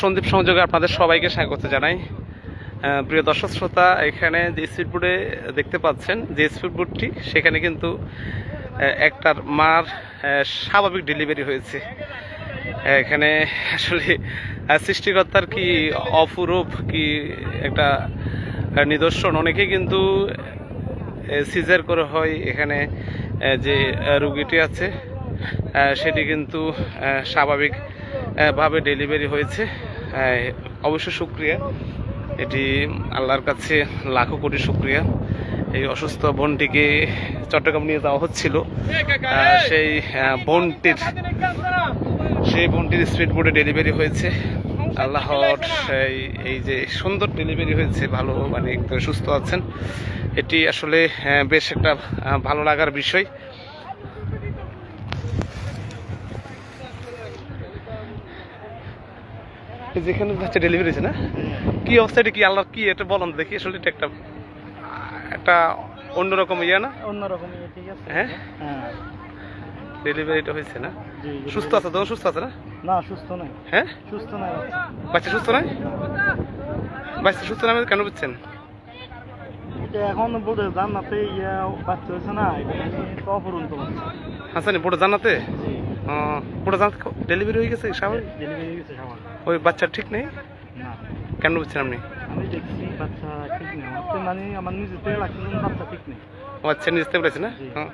সন্দীপ সংযোগে আপনাদের সবাইকে স্বাগত জানাই। প্রিয় দর্শক শ্রোতা, এখানে যে স্পিড বোর্ডে দেখতে পাচ্ছেন, যে স্পিড বোর্ডটি সেখানে কিন্তু একটার মার স্বাভাবিক ডেলিভারি হয়েছে। এখানে আসলে সৃষ্টিকর্তার কি অপরূপ, কি একটা নিদর্শন? অনেকেই কিন্তু সিজার করে হয়। এখানে যে রুগীটি আছে সেটি কিন্তু আহ, স্বাভাবিক আহ, ভাবে ডেলিভারি হয়েছে অবশ্য শুক্রিয়া এটি আল্লাহর কাছে লাখো কোটি শুক্রিয়া এই অসুস্থ বোনটিকে চট্টগ্রাম নিয়ে যাওয়া হচ্ছিল। সেই বোনটির সেই বোনটির স্পিড বোর্ডে ডেলিভারি হয়েছে। আল্লাহর এই এই যে সুন্দর ডেলিভারি হয়েছে ভালো মানে সুস্থ আছেন। এটি আসলে বেশ একটা ভালো লাগার বিষয়। যেখানে হচ্ছে ডেলিভারি হয়েছে না? কি অবস্থা এটা কি আল্লাহ কি? এটা বলুন দেখি আসলে এটা একটা একটা অন্যরকম ইয়ে না? অন্যরকম ঠিক আছে। হ্যাঁ? হ্যাঁ। ডেলিভারিটা হয়েছে না। সুস্থ আছে তো সুস্থ আছে না? না সুস্থ নাই। হ্যাঁ? সুস্থ নাই। বাচ্চা। বাচ্চা সুস্থ নয় বাচ্চা সুস্থ নয় কেন বুঝছেন? এটা এখন বলে জান্নাতে ইয়া বাচ্চা হয়েছে না অপরন্ত বাচ্চা। হাসানি পুরো জানাতে জি। পুরো জানাতে ডেলিভারি হয়ে গেছে স্বাভাবিক? ডেলিভারি হয়েছে সবার ওই বাচ্চা ঠিক নেই? কেন বুঝছেন আপনি? আমি দেখছি বাচ্চা ঠিক নেই। মানে আমার নিজের থেকে লাগছে বাচ্চা ঠিক নেই। ও আচ্ছা নিজে থেকে বলেছে না? হ্যাঁ।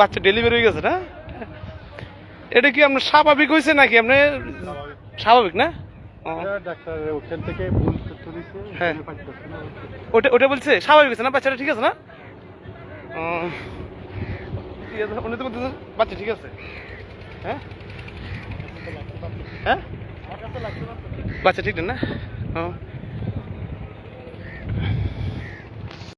বাচ্চা ডেলিভারি হয়ে গেছে না? এটা কি আপনার স্বাভাবিক হয়েছে নাকি? আপনি স্বাভাবিক না? ডাক্তার ওখান থেকে ভুল হ্যাঁ। ওটা ওটা বলছে স্বাভাবিক হয়েছে না বাচ্চাটা ঠিক আছে না? ও, ঠিক আছে, উনি তো বলতেছেন বাচ্চা ঠিক আছে। হ্যাঁ? হ্যাঁ। বাচ্চা ঠিক না? ও।